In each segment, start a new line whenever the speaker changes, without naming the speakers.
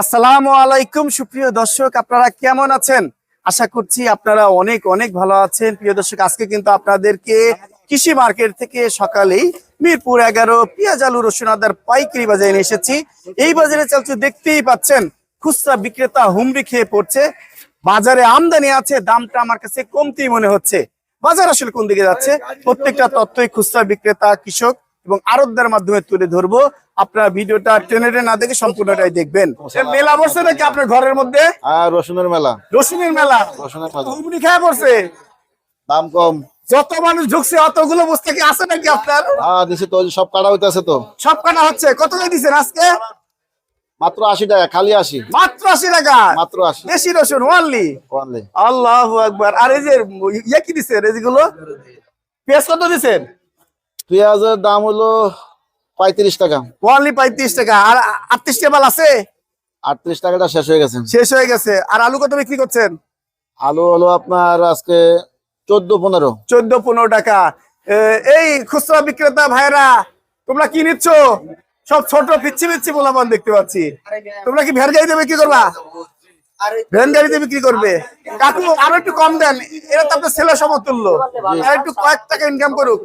আসসালামু আলাইকুম, সুপ্রিয় দর্শক, আপনারা কেমন আছেন? আশা করছি আপনারা অনেক অনেক ভালো আছেন। প্রিয় দর্শক, আজকে কিন্তু আপনাদেরকে কৃষি মার্কেট থেকে সকালেই মিরপুর এগারো পেঁয়াজ, আলু, রসুন, আদার পাইকারি বাজারে এসেছি। এই বাজারে চলছে, দেখতেই পাচ্ছেন, খুচরা বিক্রেতা হুমড়ি খেয়ে পড়ছে। বাজারে আমদানি আছে, দামটা আমার কাছে কমতি মনে হচ্ছে। বাজার আসলে কোন দিকে যাচ্ছে? প্রত্যেকটা তথ্যই খুচরা বিক্রেতা, কৃষক এবং আরবদের মাধ্যমে তুলে ধরবো। আপনার ভিডিওটা টেনে টেনে না দেখে সম্পূর্ণটাই দেখবেন। মেলা বসছে নাকি আপনার ঘরের মধ্যে?
রসুনের মেলা।
রসুনের মেলা?
রসুনের মেলা।
খেয়ে পড়ছে?
দাম কম।
যত মানুষ ঢুকছে অতগুলো বস্তা কি আছে নাকি আপনার?
হ্যাঁ দিছে তো সব কাটা হইতেছে তো।
সব কাটা হচ্ছে। কত করে দিচ্ছেন আজকে?
মাত্র আশি টাকা খালি আশি।
মাত্র আশি টাকা?
মাত্র আশি।
দেশি রসুন ওয়ানলি আল্লাহ একবার আর এই যে ইয়ে কি দিচ্ছেন এই যেগুলো? পেঁয়াজ কত দিচ্ছেন
পেঁয়াজের দাম হলো পঁয়ত্রিশ টাকা।
ওয়ানলি পঁয়ত্রিশ টাকা। আর আটত্রিশ টেবাল আছে?
আটত্রিশ টাকাটা শেষ হয়ে গেছে।
শেষ হয়ে গেছে। আর আলু কত বিক্রি করছেন?
আলু হলো আপনার আজকে চোদ্দ পনেরো।
চোদ্দ পনেরো টাকা। এই খুচরা বিক্রেতা ভাইরা তোমরা কি নিচ্ছ? সব ছোট পিচ্ছি পিচ্ছি মোলাপান দেখতে পাচ্ছি। তোমরা কি ভ্যান গাড়িতে বিক্রি করবা? ভ্যান গাড়িতে বিক্রি করবে। কাকু আরও একটু কম দেন। এরা তো আপনার ছেলে সমতুল্য। আর একটু কয়েক টাকা ইনকাম করুক।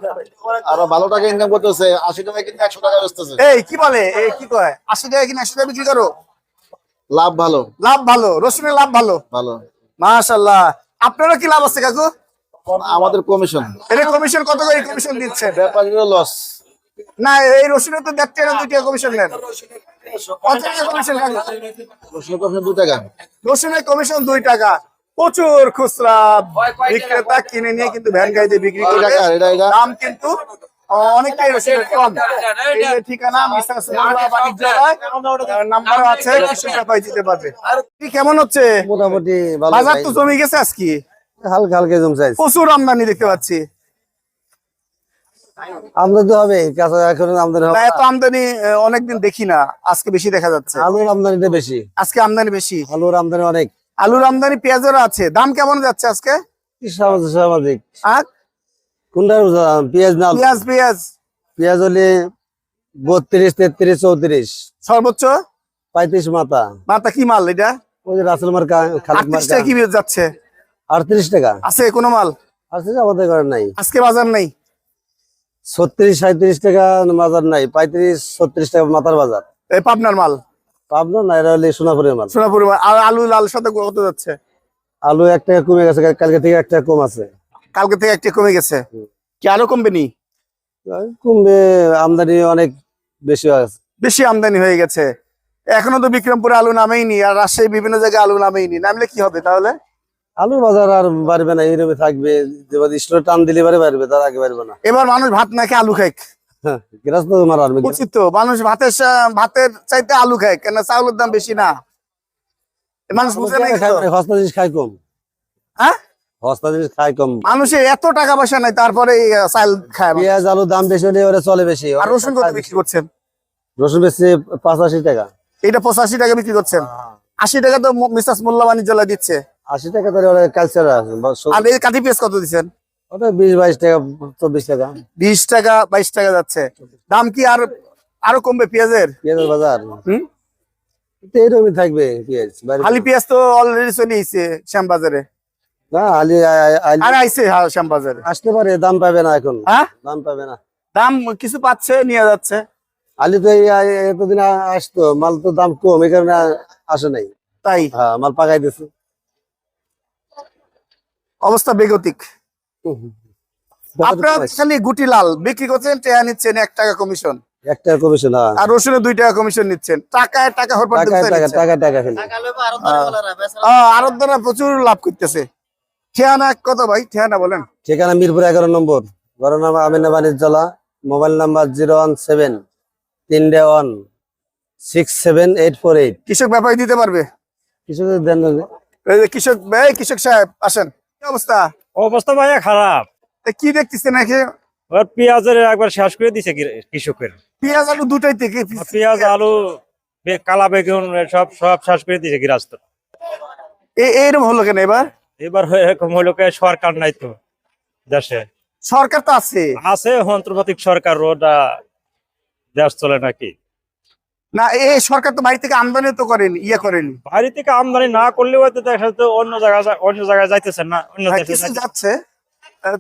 আরও ভালো টাকা ইনকাম করতেছে। আশি টাকা কিন্তু একশো টাকা বেচতেছে।
এই কি বলে? এই কি কয়? আশি টাকা কিনা একশো টাকা বিক্রি করো।
লাভ ভালো।
লাভ ভালো। রসুনের লাভ ভালো।
ভালো।
মাশাল্লাহ আপনারও কি লাভ আছে কাকু?
আমাদের কমিশন
এটা কমিশন কত করে কমিশন দিচ্ছে
ব্যাপারীরা লস
না এই রসুনে তো দেখতে না দুই টাকা কমিশন নেন। কত টাকা কমিশন
রসুন টাকা।
রসুনের কমিশন দুই টাকা। প্রচুর খুচরা বিক্রেতা কিনে নিয়ে কিন্তু ভ্যান গাড়িতে বিক্রি করে
টাকা, এটা, এটা।
দাম কিন্তু অনেকটাই রসুনের কম। ঠিকানা মিসেস নাম্বার আছে দিতে পারবে। কি কেমন হচ্ছে?
মোটামুটি
বাজার তো জমে গেছে আজকে।
হালকা হালকা জম চাইছে।
প্রচুর আমদানি দেখতে পাচ্ছি।
আমদানি হবে এখন আমদানি হবে
এত আমদানি অনেকদিন দেখি না আজকে বেশি দেখা যাচ্ছে।
আলুর আমদানিটা বেশি।
আজকে আমদানি বেশি।
আলুর আমদানি অনেক।
আলুর আমদানি পেঁয়াজেরও আছে দাম কেমন যাচ্ছে আজকে?
সামাজিক সামাজিক।
আর?
কোনটা পেঁয়াজ না
পেঁয়াজ পেঁয়াজ।
পেঁয়াজ হলে বত্রিশ তেত্রিশ চৌত্রিশ।
সর্বোচ্চ?
পঁয়ত্রিশ মাথা।
মাথা কি মাল এটা?
ওই যে রাসেল মার্কা খালিদ মার্কা।
টাকা কি যাচ্ছে?
আটত্রিশ টাকা।
আছে কোনো মাল?
আটত্রিশ আমাদের ঘরে নাই।
আজকে বাজার নেই।
ছত্রিশ সাঁত্রিশ টাকা বাজার নাই পঁয়ত্রিশ ছত্রিশ টাকা মাথার বাজার।
এই পাবনার মাল?
পাবনা না এরা হলে সোনাপুরের মাল।
সোনাপুর মাল। আর আলু লাল সাথে কত যাচ্ছে?
আলু এক টাকা কমে গেছে কালকে থেকে এক টাকা কম আছে।
কালকে থেকে একটা কমে গেছে? কি আরও কমবে নি?
কমবে আমদানি অনেক বেশি আছে
বেশি আমদানি হয়ে গেছে। এখনও তো বিক্রমপুরে আলু নামেইনি আর রাজশাহী বিভিন্ন জায়গায় আলু নামেইনি নামলে কি হবে তাহলে?
আলুর বাজার আর বাড়বে না এইরকম থাকবে। স্টোর টান দিলে বারে বাড়বে তার আগে বাড়বে না।
এবার মানুষ ভাত না খেয়ে আলু খায়
গ্রাস তো মারা
উচিত তো মানুষ ভাতের ভাতের চাইতে আলু খায় কেন চাউলের দাম বেশি না? মানুষ বুঝে
হস্তা জিনিস কম।
হ্যাঁ?
হস্তা জিনিস খাই কম।
মানুষের এত টাকা পয়সা নাই তারপরে এই, চাল খায়
পেঁয়াজ আলুর দাম বেশি হলে ওরা চলে বেশি।
আর রসুন কত বিক্রি করছেন?
রসুন বেশি পাঁচাশি টাকা।
এটা পঁচাশি টাকা বিক্রি করছেন। আশি টাকা তো মিসাস মোল্লা বাণিজ্যালয় দিচ্ছে।
আশি টাকা তাহলে কালচার আছে।
আর এই কাঠি পেঁয়াজ কত দিচ্ছেন
ওটা বিশ বাইশ টাকা চব্বিশ টাকা।
বিশ টাকা বাইশ টাকা যাচ্ছে। দাম কি আর আরও কমবে পেঁয়াজের?
পেঁয়াজের বাজার।
হুম?
এইরকমই থাকবে পেঁয়াজ।
খালি পেঁয়াজ তো অলরেডি চলে আইছে শ্যামবাজারে।
না আলি
আর আইছে শ্যামবাজারে।
আসতে পারে দাম পাবে না এখন। দাম পাবে না।
দাম কিছু পাচ্ছে নিয়ে যাচ্ছে।
আলু তো এতদিন আসতো মাল তো দাম কম এই কারণে আসে নাই।
তাই?
হ্যাঁ মাল পাকাই দিছে।
অবস্থা বেগতিক। আপনারা খালি গুটি লাল বিক্রি করছেন টেয়া নিচ্ছেন এক টাকা কমিশন
হ্যাঁ।
আর রসুনে দুই টাকা কমিশন নিচ্ছেন। টাকায় টাকা হরপাট
টাকা টাকা টাকা টাকা ফেলে
আরও প্রচুর লাভ করতেছে। ঠিয়ানা কত ভাই ঠিয়ানা বলেন।
ঠিকানা মিরপুর এগারো নম্বর। ঘর নাম Amina বাণিজ্যলা mobile number zero one seven তিনটে one six seven eight four eight.
কৃষক ব্যাপারী দিতে পারবে?
দেন
কৃষক ভাই কৃষক সাহেব আসেন। অবস্থা?
অবস্থা ভাইয়া খারাপ।
কি দেখতেছেন নাকি?
ওর পেঁয়াজের একবার শেষ করে দিছে কৃষকের।
পেঁয়াজ আলু দুটাই থেকে
পেঁয়াজ আলু কালা বেগুন সব সব শেষ করে দিছে গৃহস্থ।
এইরকম হলো কেন এবার?
এবার এরকম হলো কে? সরকার নাই তো দেশে।
সরকার তো আছে।
আছে যন্ত্রপাতিক সরকার ওটা দেশ চলে নাকি?
না এই সরকার তো বাড়ি থেকে আমদানি তো করেনি ইয়ে করেনি।
বাইরে থেকে আমদানি না করলেও হয়তো দেখা যাচ্ছে অন্য জায়গায় অন্য জায়গায় যাইতেছেন না অন্য
হ্যাঁ, কিছু যাচ্ছে।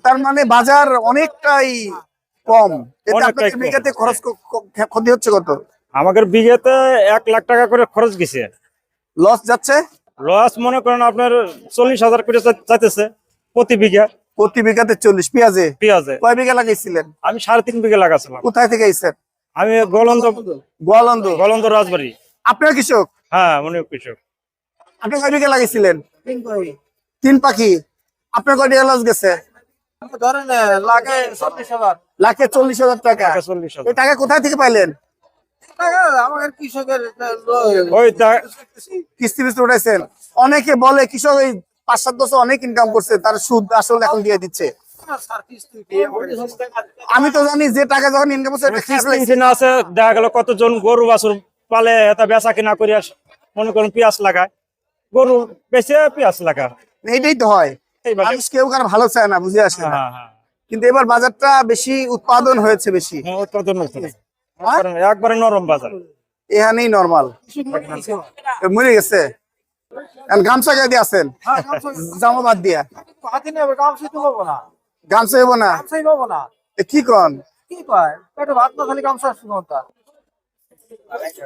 তার মানে বাজার অনেকটাই কম। আপনাদের বিঘাতে খরচ ক্ষতি হচ্ছে কত?
আমাদের বিঘেতে এক লাখ টাকা করে খরচ গেছে।
লস যাচ্ছে?
লস মনে করেন আপনার চল্লিশ হাজার করে যাইতেছে প্রতি বিঘা।
প্রতি বিঘাতে চল্লিশ। পেঁয়াজে?
পেঁয়াজে।
কয় বিঘা লাগাইছিলেন?
আমি সাড়ে তিন বিঘা লাগাছিলাম।
কোথায় থেকে আইছেন?
আমি গলন্দ
গোয়ালন্দ
গলন্দ রাজবাড়ি।
আপনার কৃষক?
হ্যাঁ মনে কৃষক।
আপনি কয় বিঘা লাগাইছিলেন তিন পাখি। আপনার কয় বিঘা লস গেছে লাখে চল্লিশ হাজার। টাকা।
টাকা চল্লিশ
এই
হাজার
টাকা কোথায় থেকে পাইলেন? কিস্তি বিস্তি উঠাইছেন। অনেকে বলে কৃষক এই পাঁচ সাত বছর অনেক ইনকাম করছে তার সুদ আসলে এখন দিয়ে দিচ্ছে। আমি তো জানি যে টাকা যখন ইনকাম
আছে দেখা গেল কতজন গরু বাছুর পালে এটা বেচা কিনা করিয়া মনে করেন পেঁয়াজ লাগায়। গরু বেচে পেঁয়াজ লাগায়।
এইটাই তো হয়।
এইভাবে
মানুষ কেউ কারও ভালো চায় না বুঝে আসে না।
হ্যাঁ হ্যাঁ।
কিন্তু এবার বাজারটা বেশি উৎপাদন হয়েছে বেশি।
হ্যাঁ, উৎপাদন। একবারে নরম বাজার।
এখানেই নর্মাল মরে গেছে। গামছা গায়ে দিয়ে আছেন জামা বাদ দিয়া। গামছা হইব না? এ কি কন?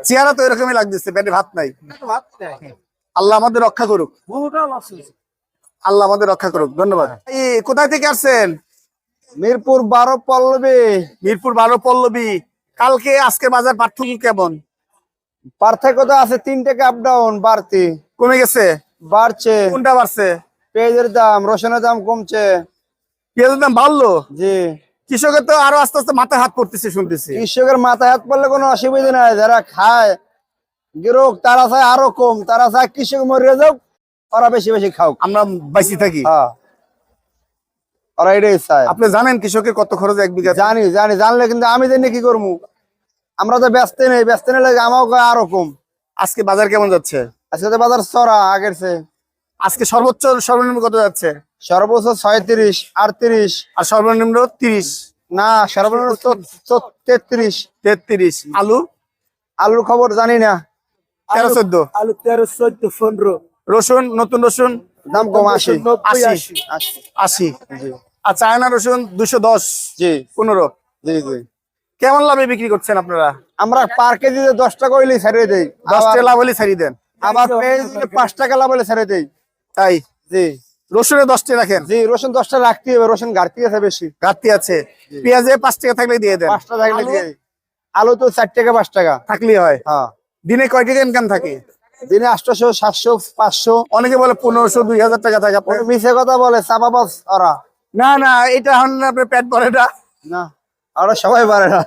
চেহারা তো এরকমই লাগতেছে পেটে ভাত নাই। আল্লাহ আমাদের রক্ষা করুক। আল্লাহ আমাদের রক্ষা করুক। ধন্যবাদ। এই কোথায় থেকে আসছেন?
মিরপুর বারো পল্লবী।
মিরপুর বারো পল্লবী। কালকে আজকে বাজার পার্থক্য কেমন?
পার্থক্য তো আছে তিন টাকা আপ ডাউন বাড়তি।
কমে গেছে?
বাড়ছে।
কোনটা বাড়ছে?
পেঁয়াজের দাম রসুনের দাম কমছে।
পেঁয়াজের দাম বাড়লো?
জি।
কৃষকের তো আরও আস্তে আস্তে মাথায় হাত পড়তেছে শুনতেছি।
কৃষকের মাথায় হাত পড়লে কোনো অসুবিধা নাই যারা খায় গিরোক তারা চায় আরও কম তারা চায় কৃষক যাক ওরা বেশি বেশি খাও
আমরা বাইসি থাকি।
হ্যাঁ। ওরা এটাই চায়।
আপনি জানেন কৃষকের কত খরচ এক বিঘা
জানি জানি জানলে কিন্তু আমি জানি কি করব। আমরা তো ব্যস্ত নেই ব্যস্ত নেই লাগে আমাকে আরও কম।
আজকে বাজার কেমন যাচ্ছে?
আজকে তো বাজার চড়া আগের
আজকে সর্বোচ্চ সর্বনিম্ন কত যাচ্ছে?
সর্বোচ্চ ছয়ত্রিশ আটত্রিশ।
আর সর্বনিম্ন তিরিশ।
না সর্বনিম্ন তেত্রিশ।
তেত্রিশ। আলু?
আলুর খবর জানি না।
তেরো চোদ্দ।
আলু তেরো চোদ্দ পনেরো।
রসুন নতুন রসুন?
দাম কম আশি।
আশি। আশি। আর চায়না রসুন দুশো দশ।
জি।
পনেরো।
জি জি।
কেমন লাভে বিক্রি করছেন আপনারা?
আমরা পার কেজিতে দশ টাকা হইলে ছাড়িয়ে দেই।
দশ টাকা লাভ হলে ছাড়িয়ে দেন।
আবার পাঁচ টাকা লাভ হলে ছেড়ে দেই।
তাই?
জি।
রসুনে দশ টাকা রাখেন?
জি রসুন দশটা রাখতে হবে রসুন ঘাটতি আছে বেশি।
ঘাটতি আছে। পেঁয়াজে পাঁচ টাকা থাকলে দিয়ে দেন।
পাঁচটা থাকলে দিয়ে আলু তো চার টাকা পাঁচ টাকা।
থাকলেই হয়।
হ্যাঁ।
দিনে কয় টাকা ইনকাম থাকে?
দিনে আটশোশো সাতশো পাঁচশো।
অনেকে বলে পনেরোশো দুই হাজার টাকা থাকে আপনার।
ওরা কথা বলে চাপাবাস ওরা।
না না এটা হন না আপনার পেট ভরে না।
না ওরা সবাই পারে না।